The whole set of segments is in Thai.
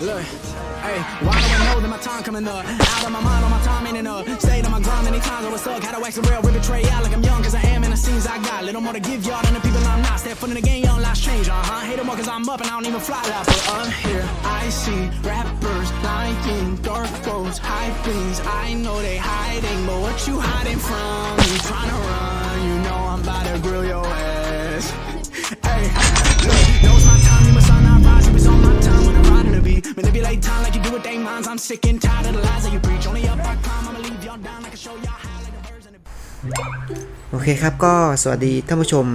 Look, hey, why do I know that my time coming up? Out of my mind, all my time ain't enough. Stayed on my grind many times, I was stuck. Had to wax the real, rip it tray out like I'm young, cause I am in the scenes I got. Little more to give y'all than the people I'm not. Step foot in the game, young lives change, uh huh. Hate them more cause I'm up and I don't even fly like But I'm here, I see rappers lying, dark roads, high things. I know they hiding, but what you hiding from? You trying to run, you know I'm about to grill your Manipulate time like you do with they minds. I'm sick and tired of the lies that you preach. Only up I climb, I'ma leave y'all down. I can show y'all how like the birds and the โอเคครับก็สวัสดีท่านผู้ชม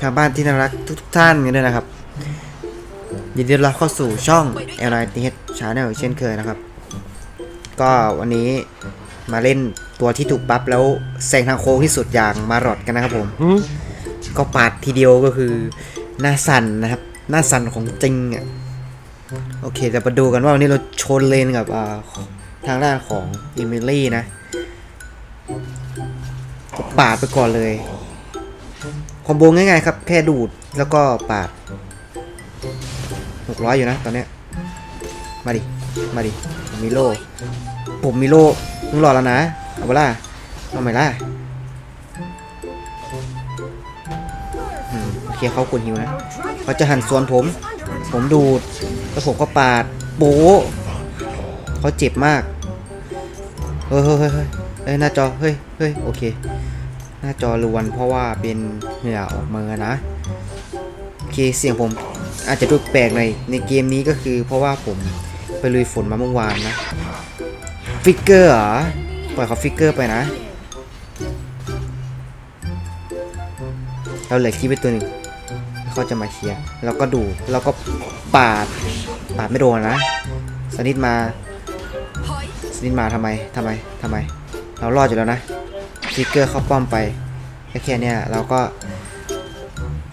ทางบ้านที่น่ารักทุกๆท่านกันด้วยนะครับ ยินดีต้อนรับเข้าสู่ช่อง l i t h Channel เช่นเคยนะครับ ก็วันนี้มาเล่นตัวที่ถูกบัฟแล้วแซงทางโค้งที่สุดอย่างมารอดกันนะครับผม ก็ปาดทีเดียวก็คือหน้าสั่นนะครับ หน้าสั่นของจริงอะ โอเคจะมาดูกันว่าวันนี้เราชนเลนกับทางด้านของอิมิลี่นะปาดไปก่อนเลย คอมโบง่ายๆครับ แค่ดูดแล้วก็ปาด600อยู่นะตอนเนี้ยมาดิ มาดิผมมีโล่ผมมีโล่มึงรอแล้วนะเอาเวล่ะเอาไหมล่ะโอเคเขากดหิวนะเขาจะหันสวนผม ผมดูด แล้วผมก็ปาดโบะเขาเจ็บมาก เฮ้ยเฮ้ยเฮ้ยเฮ้ยเอ้หน้าจอ เฮ้ยเฮ้ยโอเค หน้าจอรวนเพราะว่าเป็นเหงื่อออกมานะ โอเค เสียงผมอาจจะดูแปลกหน่อยในเกมนี้ก็คือเพราะว่าผมไปลุยฝนมาเมื่อวานนะ ฟิกเกอร์เหรอ ปล่อยเขาฟิกเกอร์ไปนะเราเหลือคีย์ไปตัวหนึ่งเขาจะมาเคลียร์แล้วก็ดูแล้วก็ปาด ปาดไม่โดนนะ สนิทมา สนิทมาทำไมทำไมทำไม เรารอดอยู่แล้วนะฟิกเกอร์เข้าป้อมไปแค่แค่เนี้ยเราก็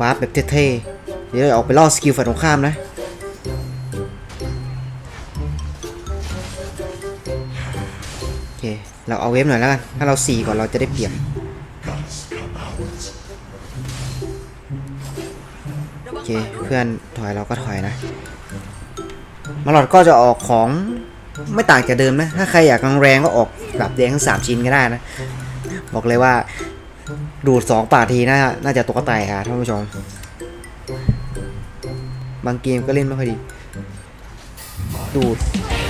วาร์ปแบบเท่ๆเดี๋ยวเราออกไปล่อสกิลฝ่ายตรงข้ามนะโอเคเราเอาเวฟหน่อยแล้วกัน ถ้าเราสี่ก่อนเราจะได้เปรียบโอเคเพื่อนถอยเราก็ถอยนะ มาลอดก็จะออกของไม่ต่างจากเดิมนะ ถ้าใครอยากกังแรงก็ออกแบบแดงทั้งสามชิ้นก็ได้นะ บอกเลยว่าดูดสองปาทีน่าน่าจะตกกระต่ายค่ะท่านผู้ชม บางเกมก็เล่นไม่ค่อยดี ดูด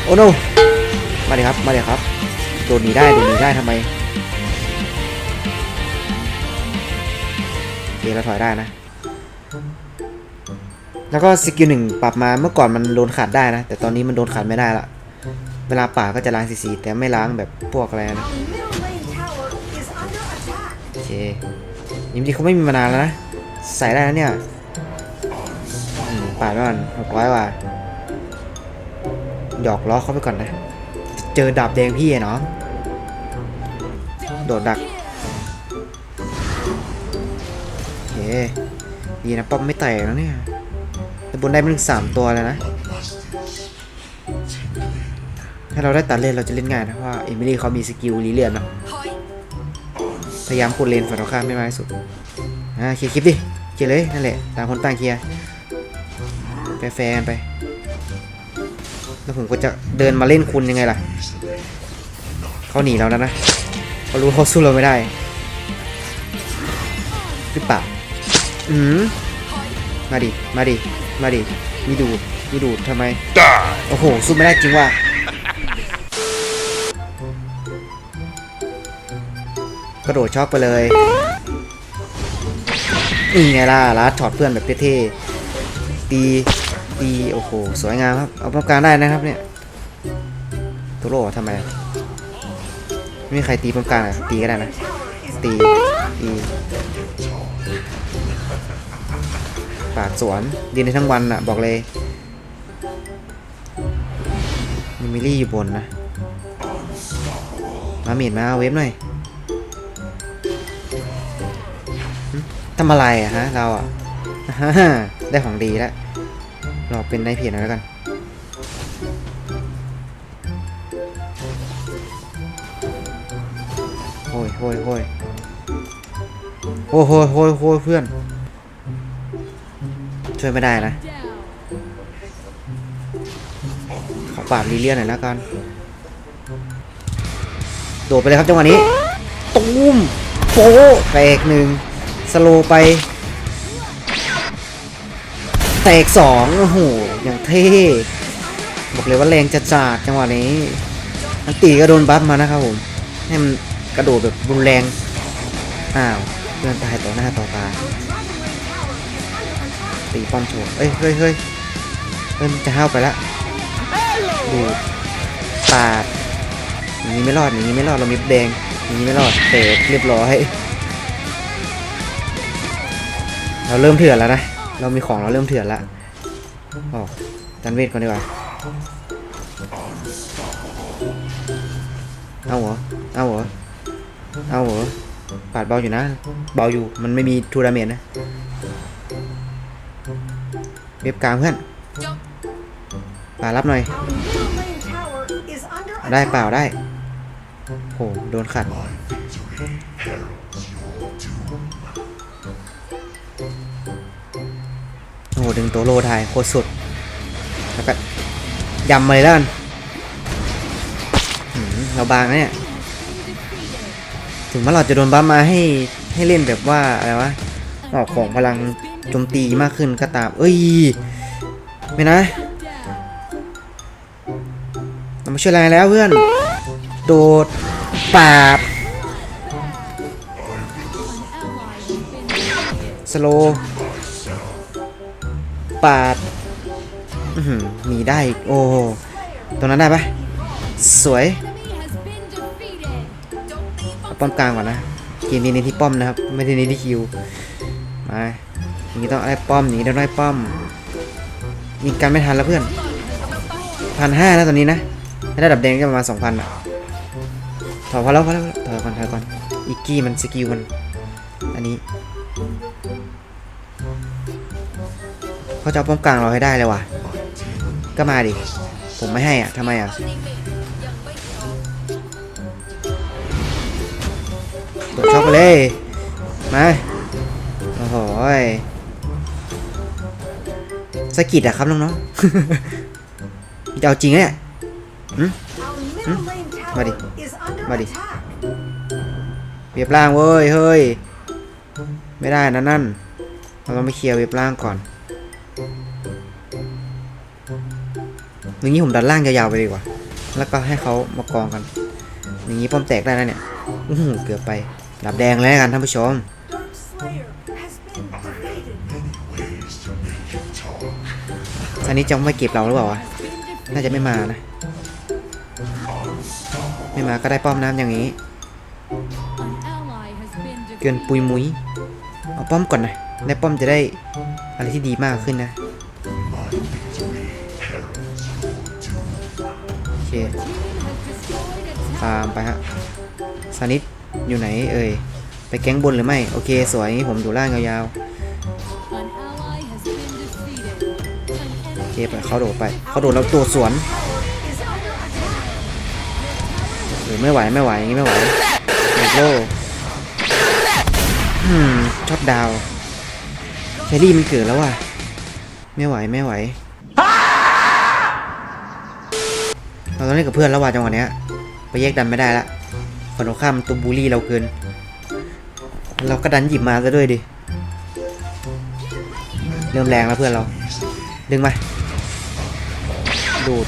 โอ้โนมาเลยครับ มาเลยครับ โดดหนีได้ โดดหนีได้ทำไมโอเคเราถอยได้นะ แล้วก็สกิลหนึ่งปรับมาเมื่อก่อนมันโดนขัดได้นะ แต่ตอนนี้มันโดนขัดไม่ได้ละ เวลาป่าก็จะล้างสีแต่ไม่ล้างแบบพวกอะไรนะโอเคยิมดีเขาไม่มีมานานแล้วนะ ใส่ได้แล้วเนี่ยป่าดไปก่อนหกร้อยว่ะหยอกล้อเขาไปก่อนนะ เจอดาบแดงพี่เนาะโดดดักโอเคดีนะป้อมไม่แตกแล้วเนี่ย แต่บนได้มันถึงสามตัวเลยนะ ถ้าเราได้ตัดเลนเราจะเล่นง่ายนะเพราะว่าเอมิลี่เขามีสกิลรีเลียนเนาะ พยายามกดเลนฝั่งตรงข้ามให้มากที่สุด อ่าเคลียร์คลิปดิ เคลียร์เลยนั่นแหละต่างคนต่างเคลียร์แฟนไป แล้วผมก็จะเดินมาเล่นคุณยังไงล่ะ เขาหนีเราแล้วนะเขารู้เขาสู้เราไม่ได้หรือเปล่าอืมมาดิ มาดิ มาดิ มีดูด มีดูดทำไม โอ้โหสู้ไม่ได้จริงว่ะกระโดดช็อกไปเลยนี่ไงล่ะลัดช็อตเพื่อนแบบเท่ๆตีตีโอ้โห สวยงามครับ เอาป้องกันได้นะครับเนี่ยตุโร่ทำไม ไม่มีใครตีป้องกันอะตีก็ได้นะ ตี ตี ปาสวนดินในทั้งวันอะบอกเลยมีมิลลี่อยู่บนนะ มาเมียนมาเอาเวฟหน่อยทำอะไรอะฮะ เราอะได้ของดีแล้วเราเป็นนายเพียรหน่อยแล้วกันโอ้ยโอ้ยโอ้ยโอ้ยโอ้ยโอ้ยโอ้ยเพื่อน ช่วยไม่ได้นะ ขอปราบลีเลียนหน่อยแล้วกัน โดดไปเลยครับจังหวะนี้ ตูมโป๊แตกหนึ่งสโลว์ไป แตกสองโอ้โห อย่างเท่ บอกเลยว่าแรงจะจัดจังหวะนี้อันตีก็โดนบัฟมานะครับผม ให้มันกระโดดแบบรุนแรง อ้าวเพื่อนตายต่อหน้าต่อตา ตีป้อมโชว์เอ้ยเฮ้ยเฮ้ยเริ่มจะห้าวไปละดูปาดอย่างนี้ไม่รอดอย่างนี้ไม่รอดเรามีแดงอย่างนี้ไม่รอดเตะเรียบร้อยเราเริ่มเถื่อนแล้วนะ เรามีของเราเริ่มเถื่อนละอ๋อจันเวทก่อนดีกว่า เอาเหรอเอาเหรอเอาเหรอปาดเบาอยู่นะ เบาอยู่ มันไม่มีทูราเมนนะ ว็บกลางเพื่อนป่ารับหน่อย ได้เปล่าได้โหโดนขัดโอ้โหดึงตัวโลไทยโคตรสุด แล้วก็ยำมาเลยแล้วกันเราบางนะเนี่ย ถึงว่าเราจะโดนบัฟมาให้ให้เล่นแบบว่าอะไรวะออกของพลัง โจมตีมากขึ้นก็ตาม เอ้ย ไม่นะเรามาช่วยอะไรแล้วเพื่อน โดดปาบสโลปาดมีได้โอ้ตรงนั้นได้ปะสวยป้อมกลางก่อนนะเกมนี้เน้นที่ป้อมนะครับ ไม่ได้เน้นที่คิว มา นี้ต้องได้ป้อมอย่างนี้ต้องได้ป้อมยิงกันไม่ทันแล้วเพื่อนพันห้านะตอนนี้นะถ้าได้ดับแดงก็ประมาณสองพันอะถอยพอแล้วพอแล้วถอยก่อนถอยก่อนอีกกี้มันสกิลมันอันนี้เขาจะเอาป้อมกลางเราให้ได้เลยว่ะก็มาดิผมไม่ให้อะทำไมอะโดดช็อกไปเลยมาโอ้โหย สะกิดอะครับน้องๆจะเอาจริงเนี่ย Our middle lane tower Mari. is under Mari. attack. เว็บล่างเว้ย เฮ้ย ไม่ได้นะนั่น เราต้องไปเคลียร์เว็บล่างก่อน อย่างนี้ผมดันล่างยาวๆไปดีกว่า แล้วก็ให้เขามากองกัน อย่างนี้ป้อมแตกได้นะเนี่ย อื้อเกือบไป ดับแดงเลยละกันท่านผู้ชม อันนี้จะไม่เก็บเราหรือเปล่าวะ น่าจะไม่มานะ ไม่มาก็ได้ป้อมน้ำอย่างนี้ เกินปุยมุยเอาป้อมก่อนนะได้ป้อมจะได้อะไรที่ดีมากขึ้นนะ โอเค ตามไปฮะซานิดอยู่ไหนเอ่ย ไปแก๊งบนหรือไม่ โอเค สวยงี้ผมอยู่ล่างยาวๆ เคไปเขาโดดไปเขาโดดแล้วตัวสวนหรือไม่ไหวไม่ไหวอย่างนี้ไม่ไหวเด็กโลอืมชอบดาวแครี่มันเกิดแล้วว่ะ ไม่ไหวไม่ไหว เราต้องเล่นกับเพื่อนแล้วว่ะจังหวะเนี้ย ไปแยกดันไม่ได้ละฝั่งตรงข้ามตัวบูลลี่เราเกิน เราก็ดันหยิบมาซะด้วยดิ เริ่มแรงแล้วเพื่อนเรา ดึงมา ดูด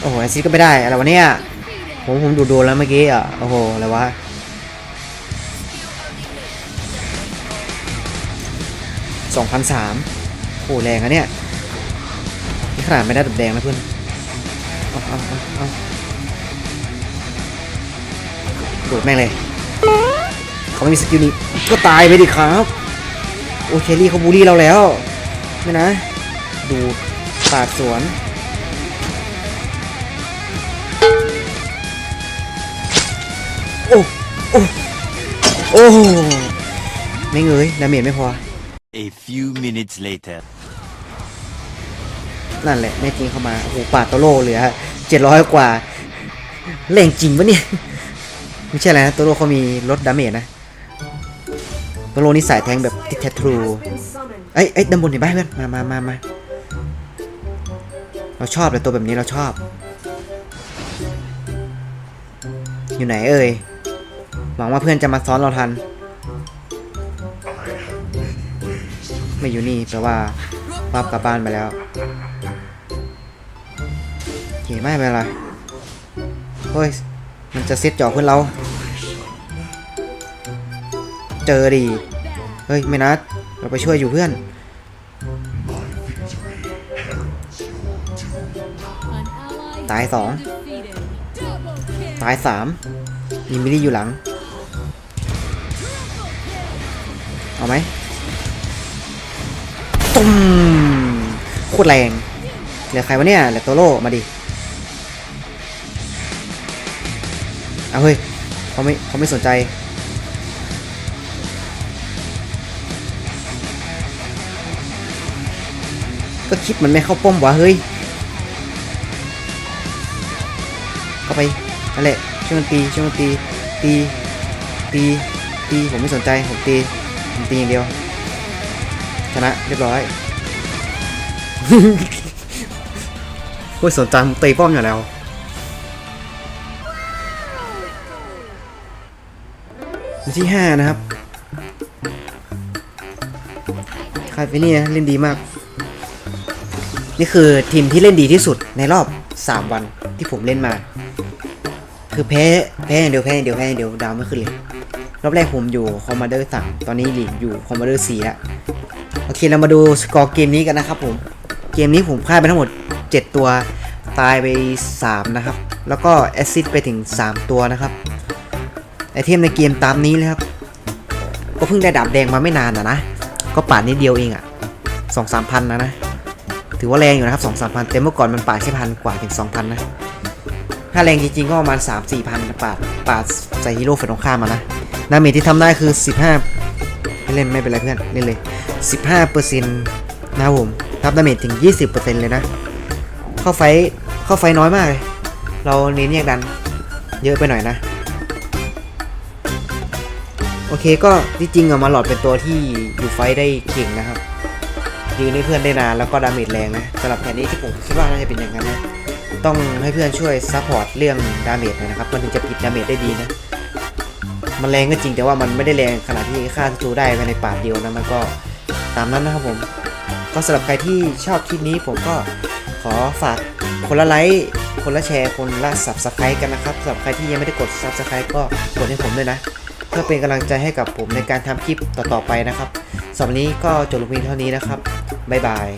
โอ้โหแอซิดก็ไม่ได้อะไรวะเนี่ย ผมผมดูดโดนแล้วเมื่อกี้อะ โอ้โห อะไรวะ สองพันสามโอ้แรงอะเนี่ย นี่ขนาดไม่ได้ดับแดงนะเพื่อน เอาเอาเอาเอาดูดแม่งเลย เขาไม่มีสกิลนี้ก็ตายไปดิครับ โอเคลลี่เขาบูลลี่เราแล้ว ไม่นะ ดู ดปาดสวน โอ้ โอ้ โอ้ไม่เงยดาเมจไม่พอ A few minutes later. นั่นแหละแม่จริงเข้ามา โอ้โหปาดโตโร่เหลือเจ็ดร้อยกว่าแรงจริงปะเนี่ย ไม่ใช่อะไรนะโตโร่เขามีลดดาเมจนะตัวโลนี่สายแทงแบบติดแททรู Has been summoned. เอ้ยเอ้ยด้านบนเห็นป่ะเพื่อนมามามามา เราชอบเลยตัวแบบนี้เราชอบ อยู่ไหนเอ่ยหวังว่าเพื่อนจะมาซ้อนเราทัน ไม่อยู่นี่แปลว่าวับกลับบ้านไปแล้วโอเคไม่เป็นไรเฮ้ยมันจะเซตจ่อเพื่อนเรา เจอดี เฮ้ยไม่นัดเราไปช่วยอยู่เพื่อน ตายสองตายสามมีมิลลี่อยู่หลัง เอาไหมตุ้มโคตรแรง เหลือใครวะเนี่ย เหลือโตโร่มาดิ เอาเฮ้ยเขาไม่เขาไม่สนใจก็คลิปมันไม่เข้าป้อมวะเฮ้ย เข้าไปนั่นแหละช่วยมันตีช่วยมันตีตีตีตีผมไม่สนใจผมตีผมตีอย่างเดียวชนะเรียบร้อยโอ้ยสนใจผมตีป้อมอยู่แล้วที่ห้านะครับ คาเฟนี่นะเล่นดีมาก นี่คือทีมที่เล่นดีที่สุดในรอบ 3 วันที่ผมเล่นมา คือแพ้แพ้อย่างเดียวแพ้อย่างเดียวแพ้อย่างเดียวดาวไม่ขึ้นเลยรอบแรกผมอยู่คอมมานเดอร์สามตอนนี้หลีกอยู่คอมมานเดอร์สี่แล้วโอเคเรามาดูสกอร์เกมนี้กันนะครับผมเกมนี้ผมฆ่าไปทั้งหมด 7 ตัวตายไป 3 นะครับ แล้วก็แอซิสไปถึง 3 ตัวนะครับไอเทมในเกมตามนี้เลยครับ ก็เพิ่งได้ดาบแดงมาไม่นานนะนะ ก็ป่านนิดเดียวเองอะ่ะสองสามพันนะนะ ถือว่าแรงอยู่นะครับสองสามพันแต่เมื่อก่อนมันป่าดแค่พันกว่าถึงสองพันนะ ถ้าแรงจริงๆก็ประมาณสามสี่พันปาดปาดใส่ฮีโร่ฝ่ายตรงข้ามมานะดาเมจที่ทำได้คือ15ไม่เล่นไม่เป็นไรเพื่อนเล่นเลย15เปอร์เซ็นต์นะครับผมรับดาเมจถึง20เปอร์เซ็นต์เลยนะ เข้าไฟเข้าไฟน้อยมากเลย เราเน้นแยกดันเยอะไปหน่อยนะโอเคก็ที่จริงอะมาหลอดเป็นตัวที่อยู่ไฟได้เก่งนะครับ ยืนให้เพื่อนได้นานแล้วก็ดาเมจแรงนะสำหรับแผนนี้ที่ผมคิดว่าน่าจะเป็นอย่างนั้นนะต้องให้เพื่อนช่วยซัพพอร์ตเรื่องดาเมจนะครับมันถึงจะปิดดาเมจได้ดีนะมันแรงก็จริงแต่ว่ามันไม่ได้แรงขนาดที่ฆ่าศัตรูได้ภายในปาดเดียวนะมันก็ตามนั้นนะครับผม ก็สำหรับใครที่ชอบคลิปนี้ผมก็ขอฝากคนละไลค์คนละแชร์คนละ subscribe กันนะครับสำหรับใครที่ยังไม่ได้กด subscribe ก็กดให้ผมด้วยนะ เพื่อเป็นกำลังใจให้กับผมในการทำคลิปต่อๆไปนะครับ สำหรับนนี้ก็จบลงเพียงเท่านี้นะครับ บ๊ายบาย